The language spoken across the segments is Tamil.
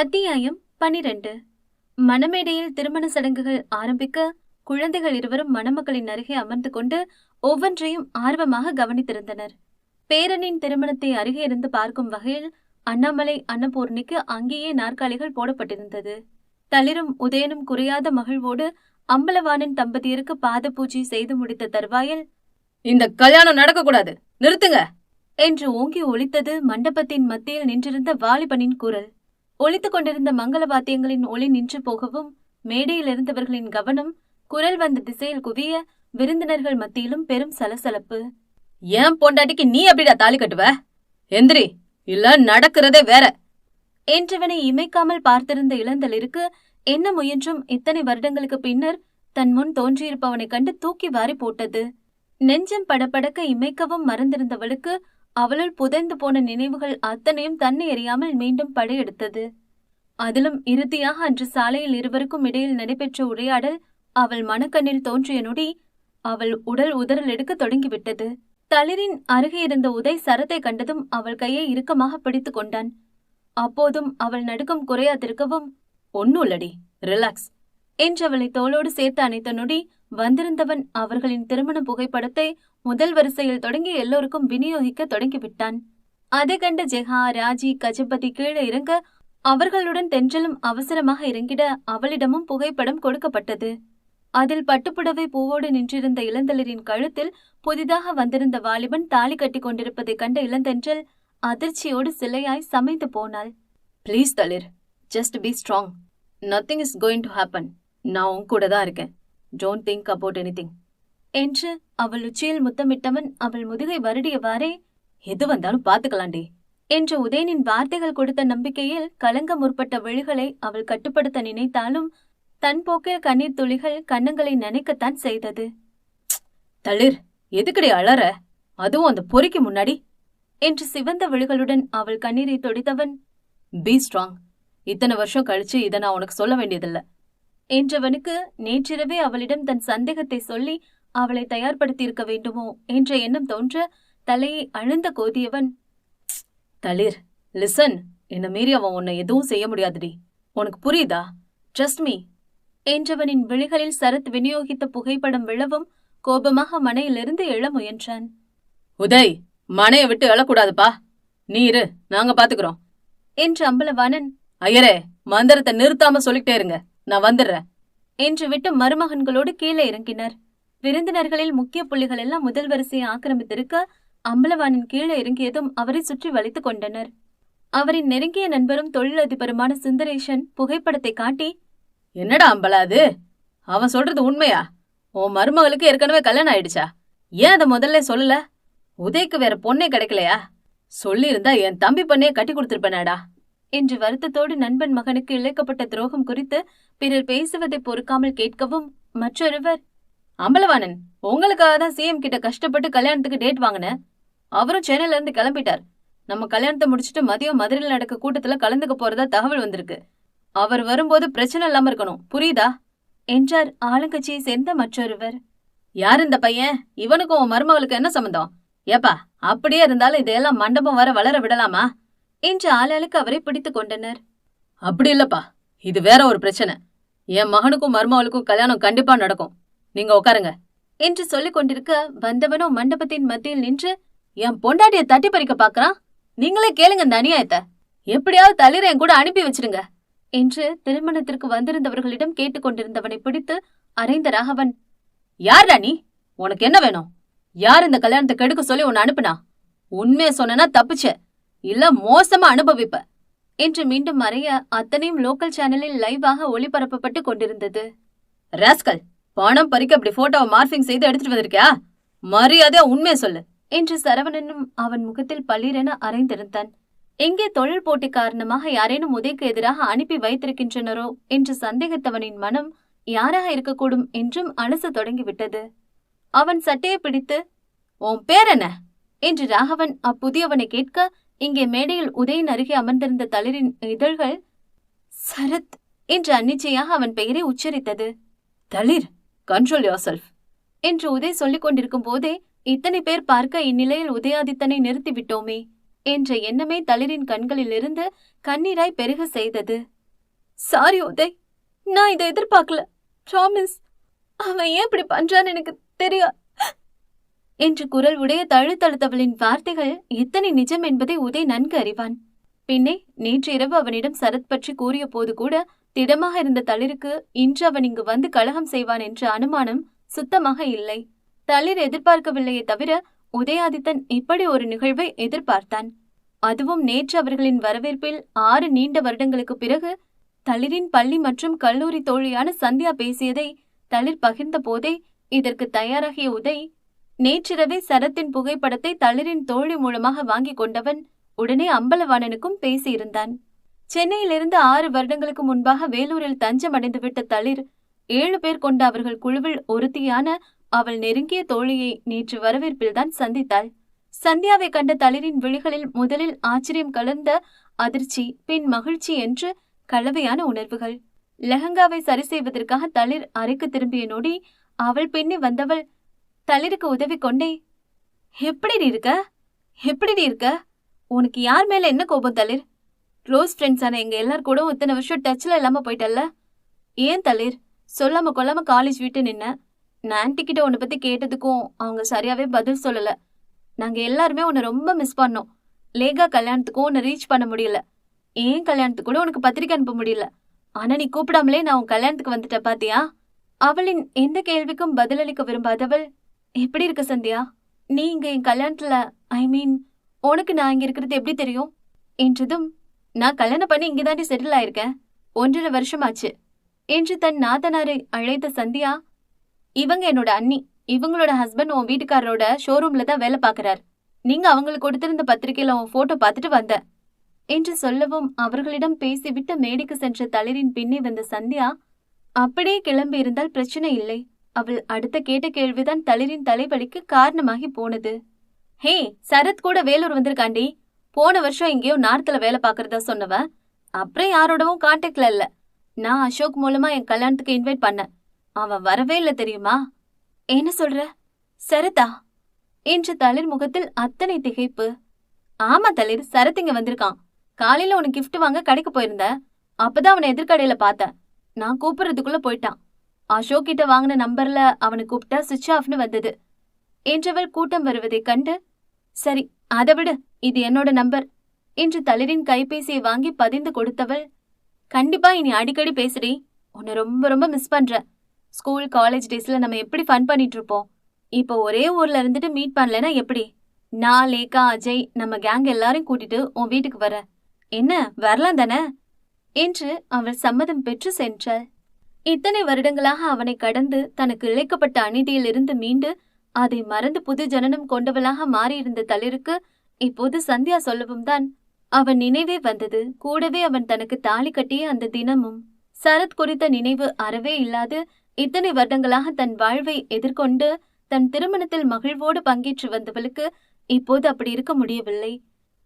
அத்தியாயம் பனிரெண்டு. மணமேடையில் திருமண சடங்குகள் ஆரம்பிக்க குழந்தைகள் இருவரும் மணமக்களின் அருகே அமர்ந்து கொண்டு ஒவ்வொன்றையும் ஆர்வமாக கவனித்திருந்தனர். பேரனின் திருமணத்தை அருகே இருந்து பார்க்கும் வகையில் அண்ணாமலை அன்னபூர்ணிக்கு அங்கேயே நாற்காலிகள் போடப்பட்டிருந்தது. தளிரும் உதயனும் குறையாத மகிழ்வோடு அம்பலவாணன் தம்பதியருக்கு பாத பூஜை செய்து முடித்த தருவாயில் இந்த கல்யாணம் நடக்க கூடாது நிறுத்துங்க! என்று ஓங்கி ஒலித்தது மண்டபத்தின் மத்தியில் நின்றிருந்த வாலிபனின் குரல். ஒலித்துக் கொண்டிருந்த மங்கள வாத்தியங்களின் ஒளி நின்று போகவும் மேடையில் இருந்தவர்களின் கவனம் குரல் வந்த திசையில் குவிய விருந்தினர்கள் மத்தியிலும் பெரும் சலசலப்பு. ஏன் பொண்டாட்டிக்கு நீ எப்படிடா தாலி கட்டுவ? எந்திரி இல்ல நடக்கிறதே வேற. என்றவனை இமைக்காமல் பார்த்திருந்த இளந்தளிருக்கு என்ன முயன்றும் இத்தனை வருடங்களுக்கு பின்னர் தன் முன் தோன்றியிருப்பவனைக் கண்டு தூக்கி வாரி போட்டது. நெஞ்சம் படபடக்க இமைக்கவும் மறந்திருந்தவளுக்கு அவளுள் புதைந்து போன நினைவுகள் அத்தனையும் தன்னை எறியாமல் மீண்டும் படையெடுத்தது. அதிலும் இறுதியாக அன்று சாலையில் இருவருக்கும் இடையில் நடைபெற்ற உரையாடல் அவள் மனக்கண்ணில் தோன்றிய நொடி அவள் உடல் உதறல் எடுக்க தொடங்கிவிட்டது. தளிரின் அருகே இருந்த உதய் சரத்தை கண்டதும் அவள் கையை இறுக்கமாக பிடித்துக் கொண்டான். அப்போதும் அவள் நடுக்கம் குறையாதிருக்கவும் ஒன்னுள்ளடி ரிலாக்ஸ் என்று அவளை தோளோடு சேர்த்து அணைத்த நொடி வந்திருந்தவன் அவர்களின் திருமண புகைப்படத்தை முதல் வரிசையில் தொடங்கி எல்லோருக்கும் விநியோகிக்க தொடங்கிவிட்டான். அதை கண்ட ஜெஹா ராஜி கஜபதி கீழே இறங்க அவர்களுடன் தென்றலும் அவசரமாக இறங்கிட அவளிடமும் புகைப்படம் கொடுக்கப்பட்டது. அதில் பட்டுப்புடவை பூவோடு நின்றிருந்த இளந்தளிரின் கழுத்தில் புதிதாக வந்திருந்த வாலிபன் தாலி கட்டி கொண்டிருப்பதைக் கண்ட இளந்தென்றல் அதிர்ச்சியோடு சிலையாய் சமைந்து போனாள். Please Thalir just be strong nothing is going to happen நான் உன் கூட தான் இருக்கேன். டோன்ட் திங்க் அபவுட் எனிதிங் என்று அவள் உச்சியில் முத்தமிட்டவன் அவள் முதுகை வருடியவாறே எது வந்தாலும் பாத்துக்கலாண்டி என்ற உதயனின் வார்த்தைகள் கொடுத்த நம்பிக்கையில் கலங்க முற்பட்ட விழிகளை அவள் கட்டுப்படுத்த நினைத்தாலும் தன் போக்கில் கண்ணீர் துளிகள் கன்னங்களை நினைக்கத்தான் செய்தது. தளிர் எதுக்கடி அழற அதுவும் அந்த பொறிக்கு முன்னாடி என்று சிவந்த விழிகளுடன் அவள் கண்ணீரை தொடித்தவன் பி ஸ்ட்ராங் இத்தனை வருஷம் கழிச்சு இதை நான் உனக்கு சொல்ல வேண்டியதில்ல என்றவனுக்கு நேற்றிரவே அவளிடம் தன் சந்தேகத்தை சொல்லி அவளை தயார்படுத்தியிருக்க வேண்டுமோ என்ற எண்ணம் தோன்ற தலையை அழுந்த கோதியவன் தளிர் லிசன் என்ன மீறி அவன் உன்னை எதுவும் செய்ய முடியாதுடி. உனக்கு புரியுதா? ட்ரஸ்ட் மீ என்றவனின் விழிகளில் சரத் விநியோகித்த புகைப்படம் விழவும் கோபமாக மனையிலிருந்து எழ முயன்றான். உதய் மனைய விட்டு எழக்கூடாதுப்பா. நீ இரு நாங்க பாத்துக்கிறோம். என்று அம்பலவாணன் ஐயரே மந்திரத்தை நிறுத்தாம சொல்லிட்டே இருங்க. நான் வந்துடுறேன். என்று விட்டு மருமகன்களோடு கீழே இறங்கினர். விருந்தினர்களில் முக்கிய புள்ளிகள் எல்லாம் முதல் வரிசையை ஆக்கிரமித்திருக்க அம்பலவானின் கீழே இறங்கியதும் அவரை சுற்றி வளைத்துக் கொண்டனர். அவரின் நெருங்கிய நண்பரும் தொழிலதிபருமான சுந்தரேஷன் புகைப்படத்தை காட்டி என்னடா அம்பலா அது? அவன் சொல்றது உண்மையா? உன் மருமகளுக்கு ஏற்கனவே கல்யாணம் ஆயிடுச்சா? ஏன் அதை முதல்ல சொல்லல? உதய்க்கு வேற பொண்ணே கிடைக்கலையா? சொல்லியிருந்தா என் தம்பி பொண்ணையே கட்டி கொடுத்துருப்பேனாடா. என்று வருத்தத்தோடு நண்பன் மகனுக்கு இழைக்கப்பட்ட துரோகம் குறித்து பிறர் பேசுவதை பொறுக்காமல் கேட்கவும் மற்றொருவர் அம்பலவாணன் உங்களுக்காக தான் சிஎம் கிட்ட கஷ்டப்பட்டு கல்யாணத்துக்கு டேட் வாங்கினேன். அவரும் சென்னையில இருந்து கிளம்பிட்டார். நம்ம கல்யாணத்தை முடிச்சிட்டு மதியம் மதுரையில் நடக்க கூட்டத்துல கலந்துக்க போறதா தகவல் வந்திருக்கு. அவர் வரும்போது பிரச்சனை இல்லாம இருக்கணும். புரியுதா? என்றார் ஆளுங்கட்சியை சேர்ந்த மற்றொருவர். யார் இந்த பையன்? இவனுக்கும் உன் மருமகளுக்கு என்ன சம்பந்தம்? ஏப்பா அப்படியே இருந்தாலும் இதையெல்லாம் மண்டபம் வர வளர விடலாமா? என்று ஆளாளுக்கு அவரை பிடித்துக் கொண்டனர். அப்படி இல்லப்பா இது வேற ஒரு பிரச்சனை. என் மகனுக்கும் மருமகளுக்கும் கல்யாணம் கண்டிப்பா நடக்கும். நீங்க உட்காருங்க. என்று சொல்லிக் கொண்டிருக்க வந்தவனோ மண்டபத்தின் மத்தியில் நின்று என் பொண்டாட்டிய தட்டி பறிக்க பாக்குறான்? நீங்களே கேளுங்க இந்த அநியாயத்தை. எப்படியாவது தளிர என் கூட அனுப்பி வச்சிருங்க. என்று திருமணத்திற்கு வந்திருந்தவர்களிடம் கேட்டுக்கொண்டிருந்தவனை பிடித்து அறைந்த ராகவன் யார் ராணி? உனக்கு என்ன வேணும்? யார் இந்த கல்யாணத்தை கெடுக்க சொல்லி உன்னை அனுப்புனா? உண்மையை சொன்னா தப்பிச்ச. இல்ல மோசமா அனுபவிப்ப. என்று மீண்டும் மறைய அத்தனையும் லோக்கல் சேனலில் லைவாக ஒளிபரப்பப்பட்டு கொண்டிருந்தது. ராஸ்கல் பணம் பறிக்க அப்படி போட்டோவை மார்பிங் செய்து எடுத்துட்டு வந்திருக்கியா? மரியாதையா உண்மையை சொல்லு. என்று சரவணனும் அவன் முகத்தில் பளிரென அறைந்திருந்தான் எங்கே தொழில் போட்டி காரணமாக யாரேனும் உதைக்கு எதிராக அனுப்பி வைத்திருக்கின்றனரோ என்று சந்தேகித்தவனின் மனம் யாராக இருக்கக்கூடும் என்றும் அலச தொடங்கிவிட்டது. அவன் சட்டையை பிடித்து உன் பேர் என்ன? என்று ராகவன் அப்புதியவனை கேட்க இங்கே மேடையில் உதயின் அருகே அமர்ந்திருந்த தளிரின் இதழ்கள் சரத் என்று அன்னிச்சையாக அவன் பெயரை உச்சரித்தது. தளிர் கண்ட்ரோல் யோர் செல்ஃப் என்று உதய் சொல்லிக் கொண்டிருக்கும் போதே இத்தனை பேர் பார்க்க இந்நிலையில் உதயாதித்தனை நிறுத்திவிட்டோமே என்ற எண்ணமே தளிரின் கண்களிலிருந்து கண்ணீராய் பெருக செய்தது. சாரி உதய். நான் இதை எதிர்பார்க்கல. ப்ராமிஸ் அவன் ஏன் இப்படி பண்றான்னு எனக்கு தெரியா என்று குரல் உடைய தழுத்தழுத்தவளின் வார்த்தைகள் எத்தனை நிஜம் என்பதை உதய் நன்கு அறிவான். பின்னே நேற்று இரவு அவனிடம் சரத் பற்றி கூறிய போது கூட திடமாக இருந்த தளிருக்கு இன்று அவன் இங்கு வந்து கலகம் செய்வான் என்ற அனுமானம் சுத்தமாக இல்லை. தளிர் எதிர்பார்க்கவில்லையே தவிர உதயாதித்தன் இப்படி ஒரு நிகழ்வை எதிர்பார்த்தான். அதுவும் நேற்று அவர்களின் வரவேற்பில் ஆறு நீண்ட வருடங்களுக்கு பிறகு தளிரின் பள்ளி மற்றும் கல்லூரி தோழியான சந்தியா பேசியதை தளிர் பகிர்ந்த போதே இதற்கு தயாராகிய உதய் நேற்றிரவே சரத்தின் புகைப்படத்தை தளிரின் தோழி மூலமாக வாங்கிக் கொண்டவன் உடனே அம்பலவாணனுக்கும் பேசியிருந்தான். சென்னையிலிருந்து ஆறு வருடங்களுக்கு முன்பாக வேலூரில் தஞ்சம் அடைந்துவிட்ட தளிர் ஏழு பேர் கொண்ட அவர்கள் குழுவில் ஒருத்தியான அவள் நெருங்கிய தோழியை நேற்று வரவேற்பில்தான் சந்தித்தாள். சந்தியாவை கண்ட தளிரின் விழிகளில் முதலில் ஆச்சரியம் கலந்த அதிர்ச்சி பின் மகிழ்ச்சி என்று கலவையான உணர்வுகள். லெஹங்காவை சரி செய்வதற்காக தளிர் அறைக்கு திரும்பிய நொடி அவள் பின்னி வந்தவள் தளிருக்கு உதவி கொண்டே. எப்படி இருக்க? எப்படி இருக்க? உனக்கு யார் மேல என்ன கோபம் தளிர்? க்ளோஸ் ஃப்ரெண்ட்ஸான எங்க எல்லார் கூட இத்தனை வருஷம் டச்சில் இல்லாம போயிட்டல்ல? ஏன் தளிர் சொல்லாம கொல்லாம காலேஜ் விட்டு நின்ன? நான் கிட்ட உன்னை பத்தி கேட்டதுக்கும் அவங்க சரியாவே பதில் சொல்லல. நாங்க எல்லாருமே உன்னை ரொம்ப மிஸ் பண்ணோம். லேகா கல்யாணத்துக்கும் உன்னை ரீச் பண்ண முடியல. ஏன் கல்யாணத்துக்கு கூட உனக்கு பத்திரிக்கை அனுப்ப முடியல? ஆனா நீ கூப்பிடாமலே நான் உன் கல்யாணத்துக்கு வந்துட்ட பாத்தியா? அவளின் எந்த கேள்விக்கும் பதிலளிக்க விரும்பாதவள் எப்படி இருக்க சந்தியா? நீ இங்க என் கல்யாணத்துல ஐ மீன் உனக்கு நான் இங்க இருக்கிறது எப்படி தெரியும்? என்றதும் நான் கல்யாணம் பண்ணி இங்கதாண்டி செட்டில் ஆயிருக்கேன். ஒன்றரை வருஷமாச்சு. என்று தன் நாத்தனாரை அழைத்த சந்தியா இவங்க என்னோட அண்ணி. இவங்களோட ஹஸ்பண்ட் உன் வீட்டுக்காரரோட ஷோரூம்ல தான் வேலை பார்க்கறார். நீங்க அவங்களுக்கு கொடுத்திருந்த பத்திரிக்கையில உன் போட்டோ பார்த்துட்டு வந்த. என்று சொல்லவும் அவர்களிடம் பேசிவிட்டு மேடைக்கு சென்ற தளிரின் பின்னே வந்த சந்தியா அப்படியே கிளம்பி இருந்தால் பிரச்சனை இல்லை. அவள் அடுத்த கேட்ட கேள்விதான் தளிரின் தலைவலிக்கு காரணமாகி போனது. ஹே சரத் கூட வேலூர் வந்திருக்காண்டி. போன வருஷம் எங்கேயோ நார்த்தில் வேலை பார்க்கறதா சொன்னவன் அப்புறம் யாரோடவும் கான்டாக்ட்ல இல்ல. நான் அசோக் மூலமா என் கல்யாணத்துக்கு இன்வைட் பண்ணேன். அவன் வரவே இல்ல தெரியுமா? என்ன சொல்ற? சரதா. என்று தளிர் முகத்தில் அத்தனை திகைப்பு. ஆமா தளிர் சரத் இங்க வந்திருக்கான். காலையில உனக்கு கிஃப்ட் வாங்க கடைக்கு போயிருந்த. அப்பதான் அவனை எதிர்கடையில பார்த்தேன். நான் கூப்பிடுறதுக்குள்ள போயிட்டான். அசோக் கிட்ட வாங்கின நம்பர்ல அவனை கூப்பிட்டா சுவிட்ச் ஆஃப்னு வந்தது. என்றவள் கூட்டம் வருவதைக் கண்டு சரி அதை விடு. இது என்னோட நம்பர். என்று தளிரின் கைபேசியை வாங்கி பதிந்து கொடுத்தவள் கண்டிப்பா இனி அடிக்கடி பேசுடி. உன்னை ரொம்ப ரொம்ப மிஸ் பண்றேன் ஸ்கூல் காலேஜ் டேஸ்ல நம்ம எப்படி ஃபன் பண்ணிட்டு இருப்போம்? இப்போ ஒரே ஊர்ல இருந்துட்டு மீட் பண்ணலனா எப்படி? நான் லேகா அஜய் நம்ம கேங் எல்லாரையும் கூட்டிட்டு உன் வீட்டுக்கு வர. என்ன வரலாம் தானே? என்று அவள் சம்மதம் பெற்று சென்றாள். இத்தனை வருடங்களாக அவனை கடந்து தனக்கு இழைக்கப்பட்ட அநீதியிலிருந்து மீண்டு அதை மறந்து புது ஜனனம் கொண்டவளாக மாறியிருந்த தளிருக்கு இப்போது சந்தியா சொல்லவும் தான் அவன் நினைவே வந்தது. கூடவே அவன் தனக்கு தாலி கட்டிய அந்த தினமும் சரத் குறித்த நினைவு அறவே இல்லாது இத்தனை வருடங்களாக தன் வாழ்வை எதிர்கொண்டு தன் திருமணத்தில் மகிழ்வோடு பங்கேற்று வந்தவளுக்கு இப்போது அப்படி இருக்க முடியவில்லை.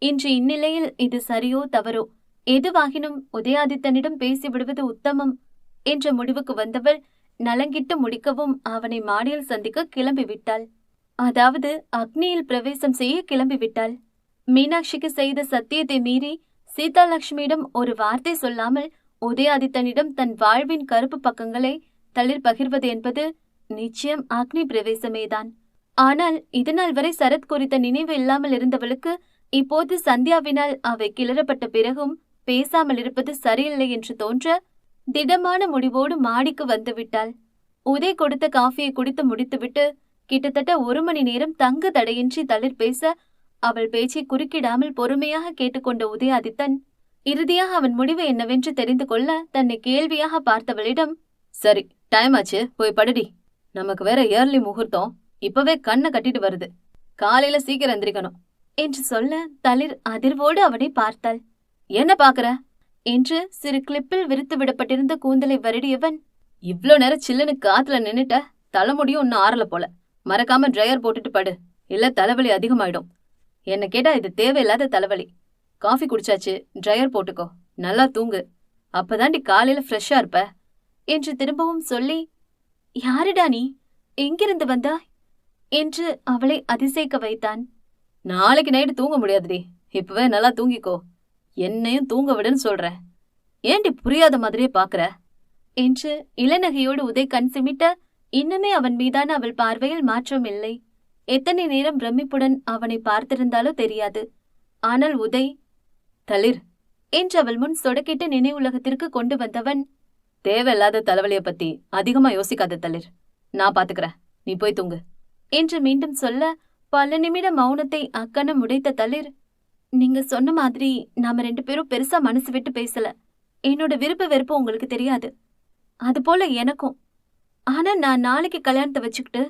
இன்று இந்நிலையில் இது சரியோ தவறோ? எதுவாகினும் உதயாதித்தனிடம் பேசிவிடுவது உத்தமம் என்ற முடிவுக்கு வந்தவள் நலங்கிட்டு முடிக்கவும் அவனை மாடியில் சந்திக்க கிளம்பிவிட்டாள். அதாவது அக்னியில் பிரவேசம் செய்ய கிளம்பிவிட்டாள். மீனாட்சிக்கு செய்த சத்தியத்தை மீறி சீதாலட்சுமியிடம் ஒரு வார்த்தை சொல்லாமல் உதயாதித்தனிடம் தன் வாழ்வின் கருப்பு பக்கங்களை தளிர் பகிர்வது என்பது நிச்சயம் அக்னி பிரவேசமேதான். ஆனால் இதுநாள் வரை சரத் குறித்த நினைவு இல்லாமல் இருந்தவளுக்கு இப்போது சந்தியாவினால் அவை கிளறப்பட்ட பிறகும் பேசாமல் இருப்பது சரியில்லை என்று தோன்ற திடமான முடிவோடு மாடிக்கு வந்துவிட்டாள் உதய் கொடுத்த காஃபியை குடித்து முடித்துவிட்டு கிட்டத்தட்ட ஒரு மணி நேரம் தங்கு தடையின்றி தளிர் பேச அவள் பேச்சை குறுக்கிடாமல் பொறுமையாக கேட்டுக்கொண்ட உதயாதித்தன் இறுதியாக அவன் முடிவு என்னவென்று தெரிந்து கொள்ள தன்னை கேள்வியாக பார்த்தவளிடம் சரி டைம் ஆச்சு போய் படுடி. நமக்கு வேற இயர்லி முகூர்த்தம். இப்பவே கண்ணை கட்டிட்டு வருது. காலையில சீக்கிரம் எந்திரிக்கணும். என்று சொல்ல தளிர் அதிர்வோடு அவனை பார்த்தாள். என்ன பாக்குற என்று சிறு கிளிப்பில் விரித்து விடப்பட்டிருந்த கூந்தலை வருடியவன் இவ்ளோ நேரம் சில்லுன்னு காத்துல நின்னுட்ட தலைமுடியும் ஒன்னும் ஆறல போல. மறக்காம ட்ரையர் போட்டுட்டு படு. இல்ல தலைவலி அதிகமாயிடும். என்ன கேட்டா இது தேவையில்லாத தலைவலி. காஃபி குடிச்சாச்சு ட்ரையர் போட்டுக்கோ. நல்லா தூங்கு. அப்பதாண்டி காலையில ஃப்ரெஷ்ஷா இருப்ப என்று திரும்பவும் சொல்லி யாருடா நீ? எங்கிருந்து வந்தாய் என்று அவளை அதிசயிக்க வைத்தான். நாளைக்கு நைட்டு தூங்க முடியாதுடி. இப்பவே நல்லா தூங்கிக்கோ. என்னையும் தூங்க விடுன்னு சொல்றேன் ஏண்டி புரியாத மாதிரியே பாக்குற? என்று இளநகையோடு உதய் கண் சிமிட்ட இன்னுமே அவன் மீதான அவள் பார்வையில் மாற்றம் இல்லை. எத்தனை நேரம் பிரமிப்புடன் அவனை பார்த்திருந்தாலோ தெரியாது. ஆனால் உதய் தளிர் என்று அவள் முன் சொடக்கிட்டு நினைவுலகத்திற்கு கொண்டு வந்தவன் தேவையில்லாத தலைவலிய பத்தி அதிகமா யோசிக்காத தளிர். நான் பாத்துக்கறேன். நீ போய் தூங்கு. என்று மீண்டும் சொல்ல பல நிமிட மௌனத்தை அக்கணம் உடைத்த தளிர் நீங்க சொன்ன மாதிரி நாம ரெண்டு பேரும் பெருசா மனசு விட்டு பேசல. என்னோட விருப்ப வெறுப்பு உங்களுக்கு தெரியாது. அது போல எனக்கும். ஆனா நான் நாளைக்கு கல்யாணத்தை வச்சுக்கிட்டு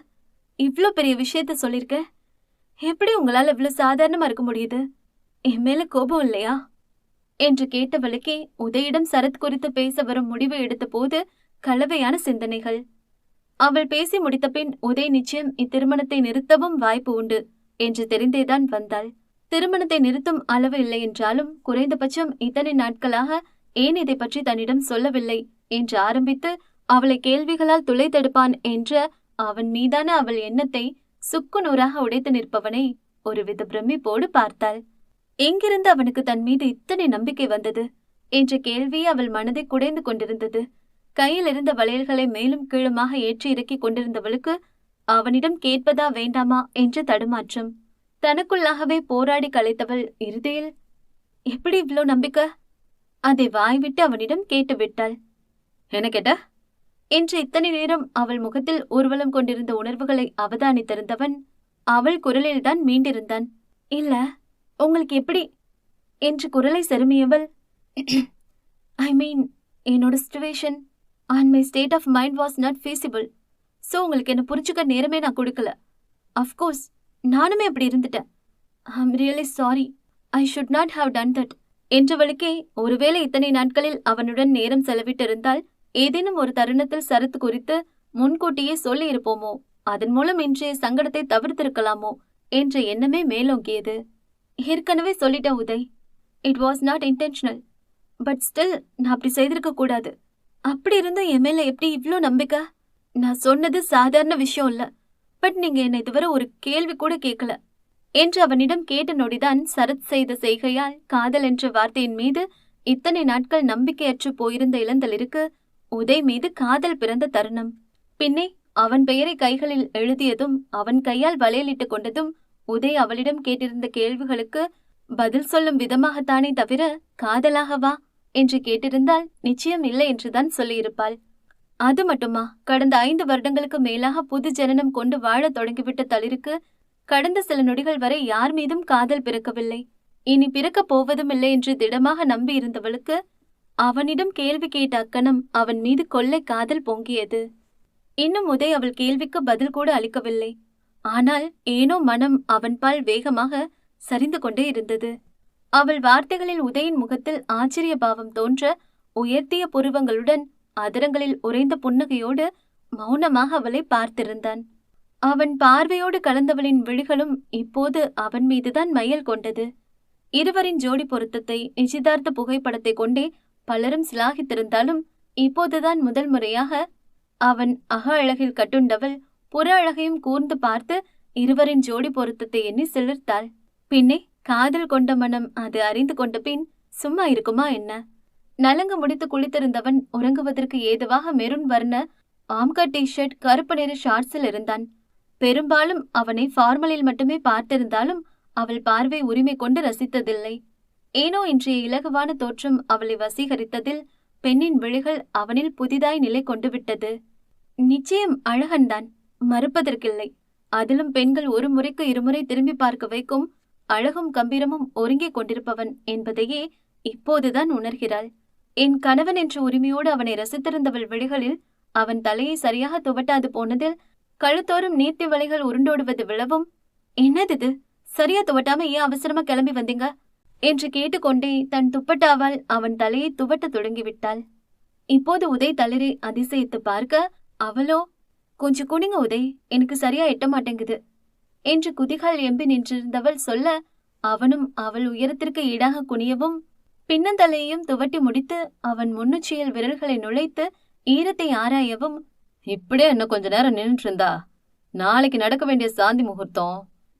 இவ்ளோ பெரிய விஷயத்த சொல்லியிருக்கேன் எப்படி உங்களால இவ்ளோ சாதாரணமா இருக்க முடியுது? என் மேல கோபம் இல்லையா? என்று கேட்டவளுக்கே உதயிடம் சரத் குறித்து பேச வரும் முடிவை எடுத்த போது கலவையான சிந்தனைகள். அவள் பேசி முடித்த பின் உதய் நிச்சயம் இத்திருமணத்தை நிறுத்தவும் வாய்ப்பு உண்டு என்று தெரிந்தேதான் வந்தாள். திருமணத்தை நிறுத்தும் அளவு இல்லை என்றாலும் குறைந்தபட்சம் இத்தனை நாட்களாக ஏன் இதை பற்றி தன்னிடம் சொல்லவில்லை என்று ஆரம்பித்து அவளை கேள்விகளால் துளைத்தெடுப்பான் என்ற அவன் மீதான அவள் எண்ணத்தை சுக்கு நூறாக உடைத்து நிற்பவனை ஒருவித பிரமிப்போடு பார்த்தாள். எங்கிருந்து அவனுக்கு தன் மீது இத்தனை நம்பிக்கை வந்தது? என்ற கேள்வி அவள் மனதை குடைந்து கொண்டிருந்தது. கையில் இருந்த வளையல்களை மேலும் கீழுமாக ஏற்றி இறக்கிக் கொண்டிருந்தவளுக்கு அவனிடம் கேட்பதா வேண்டாமா? என்ற தடுமாற்றம். தனக்குள்ளாகவே போராடி கலைத்தவள் இறுதியில் எப்படி இவ்ளோ நம்பிக்கை? அதை வாய்விட்டு அவனிடம் கேட்டுவிட்டாள் என்ன கேட்ட என்று இத்தனை நேரம் அவள் முகத்தில் ஊர்வலம் கொண்டிருந்த உணர்வுகளை அவதானித்திருந்தவன் அவள் குரலில்தான் மீண்டிருந்தான். இல்ல உங்களுக்கு எப்படி? என்று குரலை செருமியவள். ஐ மீன் என்னோட situation and my state of mind was not feasible so உங்களுக்கு என்ன புரிஞ்சுக்க நேரமே நான் கொடுக்கல. அஃப்கோர்ஸ் நானுமே அப்படி இருந்துட்டேன். I am really sorry I should not have done that என்றவளுக்கே ஒருவேளை இத்தனை நாட்களில் அவனுடன் நேரம் செலவிட்டிருந்தால் ஏதேனும் ஒரு தருணத்தில் சரத்து குறித்து முன்கூட்டியே சொல்லி இருப்போமோ அதன் மூலம் இன்றைய சங்கடத்தை தவிர்த்திருக்கலாமோ? என்ற எண்ணமே மேலோங்கியது. ஏற்கனவே சொல்லிட்ட Uday. It was not intentional but still நான் அப்படி செய்திருக்க கூடாது. அப்படி இருந்தும் என் மேல எப்படி இவ்ளோ நம்பிக்கை? நான் சொன்னது சாதாரண விஷயம் இல்ல. பட் நீங்க என்னை இதுவரை ஒரு கேள்வி கூட கேட்கல. என்று அவனிடம் கேட்ட நொடிதான் சரத் செய்த செய்கையால் காதல் என்ற வார்த்தையின் மீது இத்தனை நாட்கள் நம்பிக்கையற்று போயிருந்த இளந்தலிற்கு உதய் மீது காதல் பிறந்த தருணம். பின்னே அவன் பெயரை கைகளில் எழுதியதும் அவன் கையால் வளையலிட்டுக் கொண்டதும் உதய் அவளிடம் கேட்டிருந்த கேள்விகளுக்கு பதில் சொல்லும் விதமாகத்தானே தவிர காதலாகவா? என்று கேட்டிருந்தால் நிச்சயம் இல்லை என்றுதான் சொல்லியிருப்பாள். அது மட்டுமா? கடந்த ஐந்து வருடங்களுக்கு மேலாக புது ஜனனம் கொண்டு வாழத் தொடங்கிவிட்ட தளிருக்கு கடந்த சில நொடிகள் வரை யார் மீதும் காதல் பிறக்கவில்லை. இனி பிறக்கப் போவதும் இல்லை என்று திடமாக நம்பி இருந்தவளுக்கு அவனிடம் கேள்வி கேட்ட அக்கணம் அவன் மீது கொள்ளை காதல் பொங்கியது. இன்னும் உதய் அவள் கேள்விக்கு பதில் கூட அளிக்கவில்லை. ஆனால் ஏனோ மனம் அவன்பால் வேகமாக சரிந்து கொண்டே இருந்தது. அவள் வார்த்தைகளில் உதயின் முகத்தில் ஆச்சரிய பாவம் தோன்ற உயர்த்திய புருவங்களுடன் அதரங்களில் உறைந்த புன்னகையோடு மௌனமாக அவளை பார்த்திருந்தான். அவன் பார்வையோடு கலந்தவளின் விழிகளும் இப்போது அவன் மீதுதான் மையல் கொண்டது. இருவரின் ஜோடி பொருத்தத்தை நிச்சயதார்த்த புகைப்படத்தை கொண்டே பலரும் சிலாகித்திருந்தாலும் இப்போதுதான் முதல் முறையாக அவன் அக அழகில் கட்டுண்டவள் புற அழகையும் கூர்ந்து பார்த்து இருவரின் ஜோடி பொருத்தத்தை எண்ணி சிலிர்த்தாள். பின்னே காதல் கொண்ட மனம் அது அறிந்து கொண்ட பின் சும்மா இருக்குமா என்ன? நலங்கு முடித்து குளித்திருந்தவன் உறங்குவதற்கு ஏதுவாக மெரூன் வர்ண ஆம்கா டி ஷர்ட் கருப்பு நிற ஷார்ட்ஸில் இருந்தான். பெரும்பாலும் அவனை ஃபார்மலில் மட்டுமே பார்த்திருந்தாலும் அவள் பார்வை உரிமை கொண்டு ரசித்ததில்லை. ஏனோ இன்றைய இலகுவான தோற்றம் அவளை வசீகரித்ததில் பெண்ணின் விழிகள் அவனில் புதிதாய் நிலை கொண்டு விட்டது. நிச்சயம் அழகன்தான் மறுப்பதற்கில்லை. அதிலும் பெண்கள் ஒரு முறைக்கு இருமுறை திரும்பி பார்க்க வைக்கும் அழகும் கம்பீரமும் ஒருங்கிக் கொண்டிருப்பவன் என்பதையே இப்போதுதான் உணர்கிறாள். என் கணவன் என்ற உரிமையோடு அவனை ரசித்திருந்தவள் விழிகளில் அவன் தலையை சரியாக துவட்டாது போனதில் கழுத்தோறும் நீர்த்தி வலைகள் உருண்டோடுவது விழவும் என்னது இது சரியா துவட்டாம ஏன் அவசரமா கிளம்பி வந்தீங்க? என்று கேட்டுக்கொண்டே தன் துப்பட்டாவால் அவன் தலையை துவட்ட தொடங்கிவிட்டாள். இப்போது உதய் தளிரை அதிசயித்து பார்க்க அவளோ? கொஞ்சம் குனிங்க உதய் எனக்கு சரியா எட்ட மாட்டேங்குது என்று குதிகால் எம்பி நின்றிருந்தவள் சொல்ல அவனும் அவள் உயரத்திற்கு ஈடாக குனியவும் பின்னந்தலையையும் துவட்டி முடித்து அவன் முன்னுச்சியில் விரல்களை நுழைத்து ஈரத்தை ஆராயவும் இப்படியே இன்னும் கொஞ்ச நேரம் நின்றுட்டு இருந்தா நாளைக்கு நடக்க வேண்டிய சாந்தி முகூர்த்தம்.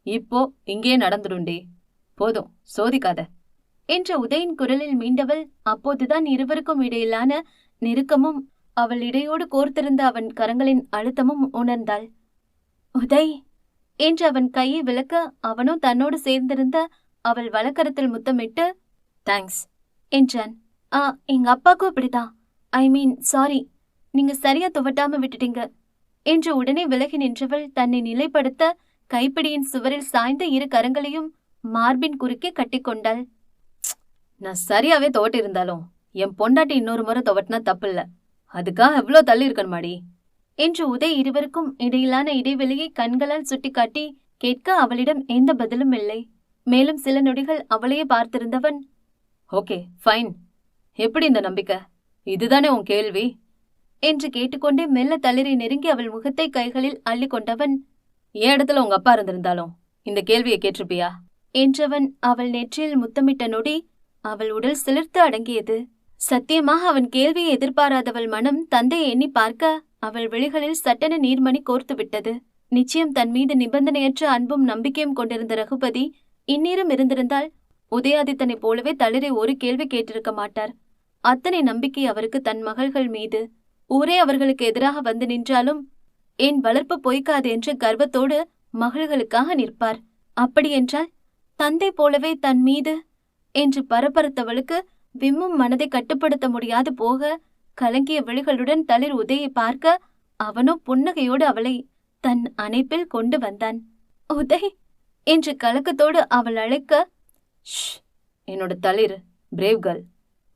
இப்போ இங்கேயே நடந்துடும்டி போதும் சோதிக்காத. என்ற உதயின் குரலில் மீண்டவள் அப்போதுதான் இருவருக்கும் இடையிலான நெருக்கமும் அவள் இடையோடு கோர்த்திருந்த அவன் கரங்களின் அழுத்தமும் உணர்ந்தாள். உதய் என்று அவன் கையை விளக்க அவனும் தன்னோடு சேர்ந்திருந்த அவள் வலக்கரத்தில் முத்தமிட்டு தேங்க்ஸ் என்றான் ஆ எங்க அப்பாக்கும் அப்படிதான். ஐ மீன் சாரி நீங்க சரியா துவட்டாம விட்டுட்டீங்க. என்று உடனே விலகி நின்றவள் தன்னை நிலைப்படுத்த கைப்பிடியின் சுவரில் சாய்ந்த இரு கரங்களையும் மார்பின் குறுக்கே கட்டிக்கொண்டாள் நான் சரியாவே துவட்டிருந்தாலும் என் பொண்டாட்டி இன்னொரு முறை துவட்டினா தப்பில்ல. அதுக்காக எவ்வளோ தள்ளி இருக்கணுமாடி என்று உதய் இருவருக்கும் இடையிலான இடைவெளியை கண்களால் சுட்டிக்காட்டி கேட்க அவளிடம் எந்த பதிலும் இல்லை. மேலும் சில நொடிகள் அவளையே பார்த்திருந்தவன் ஓகே ஃபைன். எப்படி இந்த நம்பிக்கை? இதுதானே உன் கேள்வி? என்று கேட்டுக்கொண்டே மெல்ல தளிரை நெருங்கி அவள் முகத்தை கைகளில் அள்ளி கொண்டவன் என் இடத்துல உங்க அப்பா இருந்திருந்தாலும்? இந்த கேள்வியை கேட்டிருப்பியா? என்றவன் அவள் நெற்றியில் முத்தமிட்ட நொடி அவள் உடல் சிலிர்த்து அடங்கியது. சத்தியமாக அவன் கேள்வியை எதிர்பாராதவள் மனம் தந்தையை எண்ணி பார்க்க அவள் விழிகளில் சட்டென நீர்மணி கோர்த்து விட்டது. நிச்சயம் தன் மீது நிபந்தனையற்ற அன்பும் நம்பிக்கையும் கொண்டிருந்த ரகுபதி இந்நேரம் இருந்திருந்தால் உதயாதித்தனை போலவே தளிரை ஒரு கேள்வி கேட்டிருக்க மாட்டார். அத்தனை நம்பிக்கை அவருக்கு தன் மகள்கள் மீது. ஊரே அவர்களுக்கு எதிராக வந்து நின்றாலும் என் வளர்ப்பு பொய்க்காது என்று கர்வத்தோடு மகள்களுக்காக நிற்பார். அப்படியென்றால் தந்தை போலவே தன் மீது என்று பரபரத்தவளுக்கு விம்மும் மனதை கட்டுப்படுத்த முடியாது போக கலங்கிய விழிகளுடன் தளிர் உதயை பார்க்க அவனோ புன்னகையோடு அவளை தன் அணைப்பில் கொண்டு வந்தான். உதய் என்று கலக்கத்தோடு அவள் அழைக்க ஷ் என்னோட தளிர் பிரேவ் கேர்ள்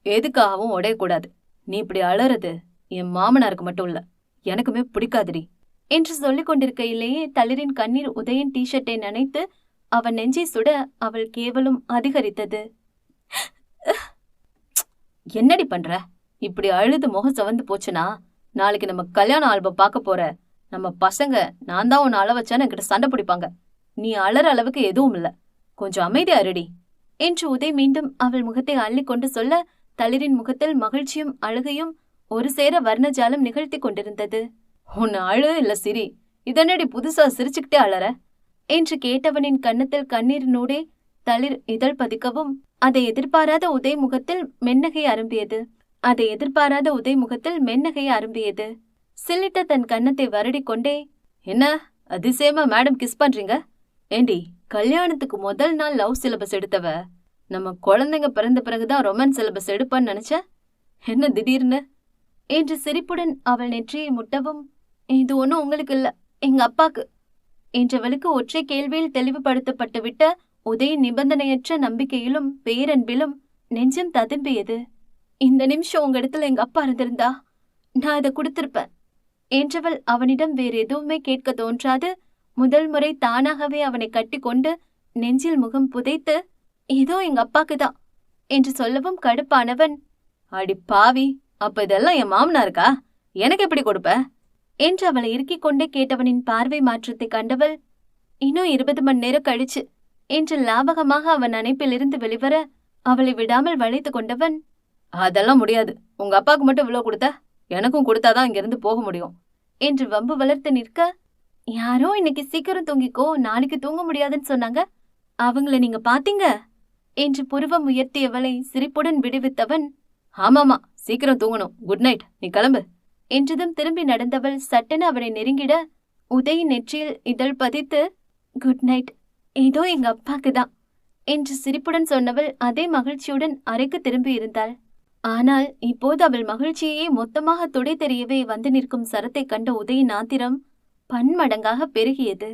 எதுக்காகவும் உடையக்கூடாது. நீ இப்படி அழறது என் மாமனாருக்கு மட்டும் இல்ல எனக்குமே பிடிக்காதுடி. என்று சொல்லிக் கொண்டிருக்கையிலேயே தளிரின் கண்ணீர் உதயன் டிஷர்ட்டை நினைத்து அவன் நெஞ்சை சுட அவள் கேவலும் அதிகரித்தது. என்னடி பண்ற? இப்படி அழுது முகம் சவந்து போச்சுன்னா நாளைக்கு நம்ம கல்யாண ஆல்பம் பார்க்க போற. நம்ம பசங்க நான் தான் உன்னை அள வச்சான்னு என்கிட்ட சண்டை பிடிப்பாங்க. நீ அழற அளவுக்கு எதுவும் இல்ல. கொஞ்சம் அமைதியா இருடி. என்று உதய் மீண்டும் அவள் முகத்தை அள்ளிக்கொண்டு சொல்ல தளிரின் முகத்தில் மகிழ்ச்சியும் அழுகையும் ஒரு சேர வர்ணஜாலம் நிகழ்த்தி கொண்டிருந்தது. உன் அழு இல்ல சிரி இதனடி புதுசா சிரிச்சுக்கிட்டே அலற? என்று கேட்டவனின் கன்னத்தில் கண்ணீர் நூடே தளிர் இதழ் பதிக்கவும் அதை எதிர்பாராத உதய் முகத்தில் மென்னகை அரும்பியது. அதை எதிர்பாராத உதய் முகத்தில் மென்னகை அரும்பியது. சில்லிட்ட தன் கன்னத்தை வருடிக்கொண்டே என்ன அதிசயமா மேடம் கிஸ் பண்றீங்க? ஏண்டி கல்யாணத்துக்கு முதல் நாள் லவ் சிலபஸ் எடுத்தவ? நம்ம குழந்தைங்க பிறந்த பிறகுதான் ரொமான்ஸ் சிலபஸ் எடுப்பான்னு நினைச்ச? என்ன திடீர்னு? என்று சிரிப்புடன் அவள் நெற்றியை முட்டவும் இது ஒன்றும் உங்களுக்கு இல்ல எங்க அப்பாக்கு என்றவளுக்கு ஒற்றை கேள்வியில் தெளிவுபடுத்தப்பட்டு விட்ட உதய நிபந்தனையற்ற நம்பிக்கையிலும் பேரன்பிலும் நெஞ்சம் ததும்பியது. இந்த நிமிஷம் உங்க இடத்துல எங்க அப்பா இருந்திருந்தா? நான் இதை கொடுத்திருப்பேன் என்றவள் அவனிடம் வேறு எதுவுமே கேட்க தோன்றாது முதல் முறை தானாகவே அவனை கட்டிக்கொண்டு நெஞ்சில் முகம் புதைத்து ஏதோ எங்க அப்பாக்கு தான் என்று சொல்லவும் கடுப்பானவன் அடி பாவி அப்ப இதெல்லாம் என் மாமனாருக்கா? எனக்கு எப்படி கொடுப்ப? என்று அவளை இறுக்கிக் கொண்டே கேட்டவனின் பார்வை மாற்றத்தை கண்டவள் இன்னும் இருபது மணி நேரம் கழிச்சு என்று லாபகமாக அவன் அணைப்பிலிருந்து வெளிவர அவளை விடாமல் வளைத்து கொண்டவன் அதெல்லாம் முடியாது. உங்க அப்பாவுக்கு மட்டும் இவ்வளவு கொடுத்த எனக்கும் கொடுத்தாதான் இங்கிருந்து போக முடியும் என்று வம்பு வளர்த்து நிற்க யாரோ இன்னைக்கு சீக்கிரம் தூங்கிக்கோ நாளைக்கு தூங்க முடியாதுன்னு சொன்னாங்க. அவங்கள நீங்க பாத்தீங்க? என்று புருவம் உயர்த்தியவளை சிரிப்புடன் விடுவித்தவன் ஆமாமா சீக்கிரம் தூங்கணும். குட் நைட் நீ கிளம்பு. என்றதும் திரும்பி நடந்தவள் சட்டென அவனை நெருங்கிட உதயின் நெற்றியில் இதழ் பதித்து குட் நைட் ஏதோ எங்க அப்பாக்கு தான். என்று சிரிப்புடன் சொன்னவள் அதே மகிழ்ச்சியுடன் அறைக்கு திரும்பி இருந்தாள். ஆனால் இப்போது அவள் மகிழ்ச்சியையே மொத்தமாக துடை தெரியவே வந்து நிற்கும் சரத்தை கண்ட உதயின் ஆத்திரம் பன்மடங்காக பெருகியது.